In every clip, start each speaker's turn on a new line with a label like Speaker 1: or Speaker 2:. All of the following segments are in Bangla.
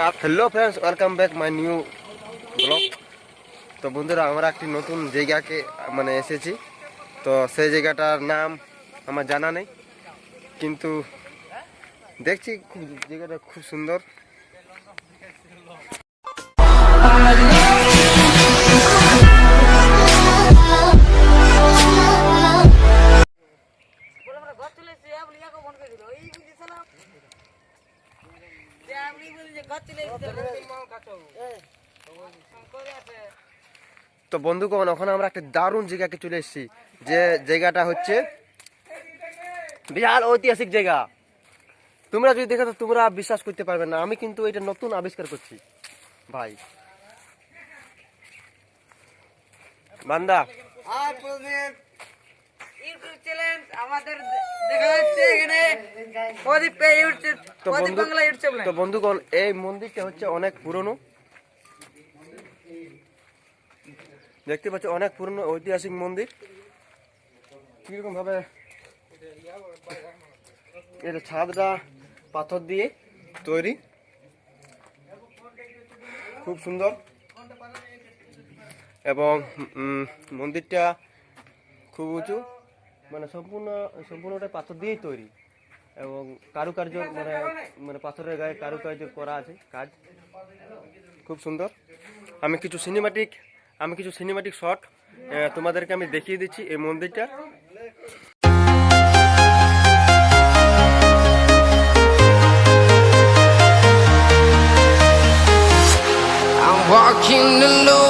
Speaker 1: Hello friends welcome back my new blog তো বন্ধুরা, আমরা একটি নতুন জায়গাকে মানে এসেছি। তো সেই জায়গাটার নাম আমার জানা নেই। কিন্তু দেখছি জায়গাটা খুব সুন্দর। তো বন্ধুগণ ওখানে আমরা একটা দারুণ জায়গাকে চলে এসেছি যে জায়গাটা হচ্ছে বিশাল ঐতিহাসিক জায়গা। তোমরা যদি দেখো তো তোমরা বিশ্বাস করতে পারবে না আমি কিন্তু এটা নতুন আবিষ্কার করছি। ভাই। বান্দা।
Speaker 2: আর প্রদীপ আমাদের দেখা যাচ্ছে এখানে প্রদীপ ইউটিউব
Speaker 1: তো
Speaker 2: প্রদীপ
Speaker 1: বন্ধু
Speaker 2: বাংলা ইউটিউব
Speaker 1: তো বন্ধুগণ এই মন্দিরটা হচ্ছে অনেক পুরনো। দেখতে পাচ্ছ অনেক পুরনো ঐতিহাসিক মন্দির। কীরকম ভাবে এটা ছাদটা পাথর দিয়ে তৈরি। খুব সুন্দর। এবং উম, মন্দিরটা খুব উঁচু। মানে সম্পূর্ণ সম্পূর্ণটা পাথর দিয়েই তৈরি। এবং কারুকার্য মানে মানে পাথরের গায়ে কারুকার্য করা আছে কাজ। খুব সুন্দর। আমি কিছু সিনেমাটিক আমি কিছু সিনেমাটিক শট তোমাদেরকে আমি দেখিয়ে দিচ্ছি এই মন্দিরটা।
Speaker 3: Walking alone,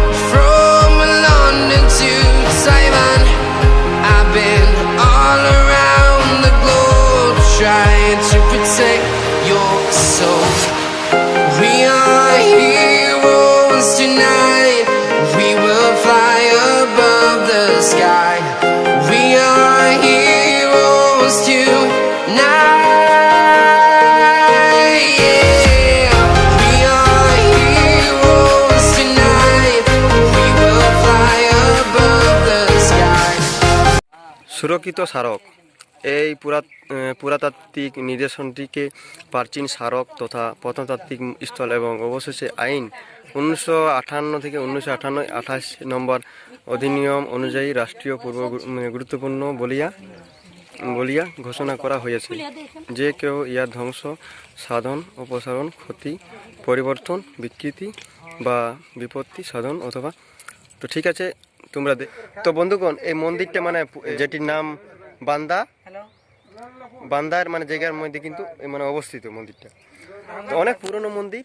Speaker 1: সুরক্ষিত স্মারক। এই পুরাতাত্ত্বিক নিদর্শনটিকে প্রাচীন স্মারক তথা প্রত্নতাত্ত্বিক স্থল এবং অবশেষে আইন উনিশশো আটান্ন থেকে উনিশশো আটান্ন আঠাশ নম্বর অধিনিয়ম অনুযায়ী রাষ্ট্রীয় পূর্ব গুরুত্বপূর্ণ বলিয়া বলিয়া ঘোষণা করা হয়েছে যে কেউ ইয়ার ধ্বংস, সাধন, অপসারণ, ক্ষতি, পরিবর্তন, বিকৃতি বা বিপত্তি, সাধন অথবা, তো ঠিক আছে তোমরা দে- তো বন্ধুগণ এই মন্দিরটা মানে যেটির নাম বান্দা। বান্দার মানে জায়গার মধ্যে কিন্তু এই মানে অবস্থিত মন্দিরটা। তো অনেক পুরনো মন্দির।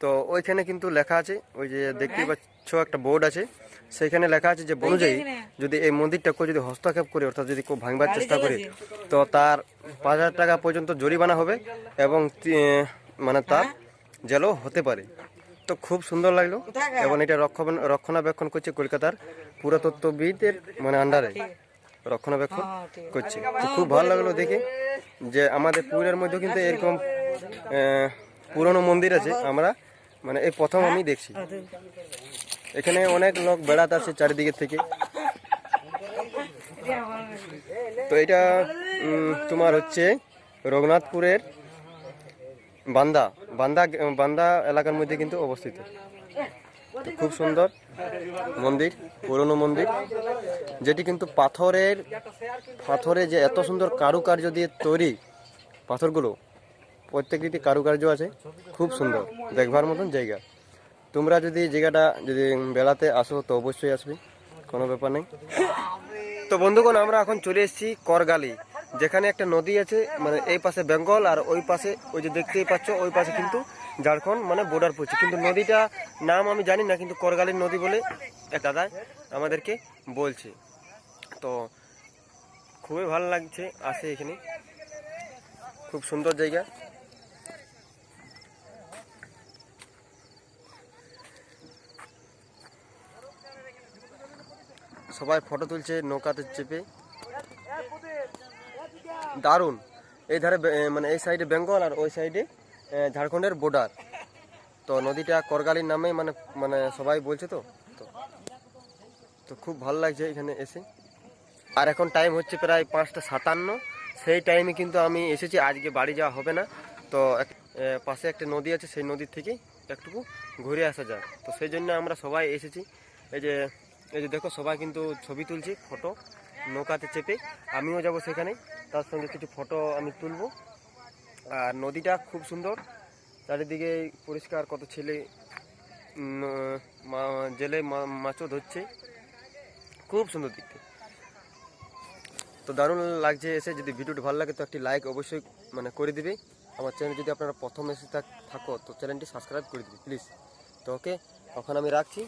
Speaker 1: তো ওইখানে কিন্তু লেখা আছে ওই যে দেখতে পাচ্ছ একটা বোর্ড আছে। সেখানে লেখা আছে যে অনুযায়ী যদি এই মন্দিরটা কেউ যদি হস্তক্ষেপ করে অর্থাৎ যদি কেউ ভাঙবার চেষ্টা করে তো তার পাঁচ হাজার টাকা পর্যন্ত জরিমানা হবে এবং মানে তার জেলও হতে পারে। তো খুব সুন্দর লাগল। এবং এটা রক্ষণ রক্ষণাবেক্ষণ করছে কলকাতার পুরাতত্ত্ববিদের মানে আন্ডারে রক্ষণাবেক্ষণ করছে। তো খুব ভালো লাগল দেখে যে আমাদের পুরের মধ্যে কিন্তু এরকম পুরনো মন্দির আছে। আমরা মানে এই প্রথম আমি দেখছি। এখানে অনেক লোক বেড়াতে আসে চারিদিকে থেকে। তো এটা তোমার হচ্ছে রঘুনাথপুরের বান্দা বান্দা বান্দা এলাকার মধ্যে কিন্তু অবস্থিত। খুব সুন্দর মন্দির, পুরনো মন্দির, যেটি কিন্তু পাথরের, পাথরে যে এত সুন্দর কারুকার্য দিয়ে তৈরি পাথরগুলো প্রত্যেকটি কারুকার্য আছে, খুব সুন্দর, দেখবার মতন জায়গা। তোমরা যদি জায়গাটা যদি বেলাতে আসো, তো অবশ্যই আসবে, কোনো ব্যাপার নেই। তো বন্ধুগণ, আমরা এখন চলে এসেছি করগালি। যেখানে একটা নদী আছে মানে এই পাশে বেঙ্গল আর ওই পাশে, ওই যে দেখতেই পাচ্ছ, ওই পাশে কিন্তু ঝাড়খণ্ড মানে বর্ডার পড়ছে। কিন্তু নদীটা নাম আমি জানি না, কিন্তু করগালির নদী বলে এক দাদা আমাদেরকে বলছে। তো খুবই ভালো লাগছে, আসে এখানে। খুব সুন্দর জায়গা। সবাই ফটো তুলছে, নৌকাতে চেপে। দারুণ। এই ধারে মানে এই সাইডে বেঙ্গল আর ওই সাইডে ঝাড়খণ্ডের বর্ডার তো নদীটা করগালির নামে মানে মানে সবাই বলছে তো। তো তো খুব ভালো লাগছে এখানে এসে। আর এখন টাইম হচ্ছে প্রায় পাঁচটা সাতান্ন। সেই টাইমে কিন্তু আমি এসেছি, আজকে বাড়ি যাওয়া হবে না। তো পাশে একটা নদী আছে, সেই নদীর থেকে একটুকু ঘুরে আসা যায় তো সেই জন্য আমরা সবাই এসেছি। এই যে এই যে দেখো সবাই কিন্তু ছবি তুলছি ফটো নৌকাতে চেপে আমিও যাব সেখানে। তার সঙ্গে কিছু ফটো আমি তুলবো। আর নদীটা খুব সুন্দর। চারিদিকে পরিষ্কার কত ছেলে জেলে মাছও ধরছে। খুব সুন্দর দেখতে। তো দারুণ লাগছে এসে। যদি ভিডিওটি ভালো লাগে তো একটি লাইক অবশ্যই মানে করে দিবে। আমার চ্যানেল যদি আপনারা প্রথম এসে থাকো তো চ্যানেলটি সাবস্ক্রাইব করে দিবে প্লিজ তো ওকে তখন আমি রাখছি।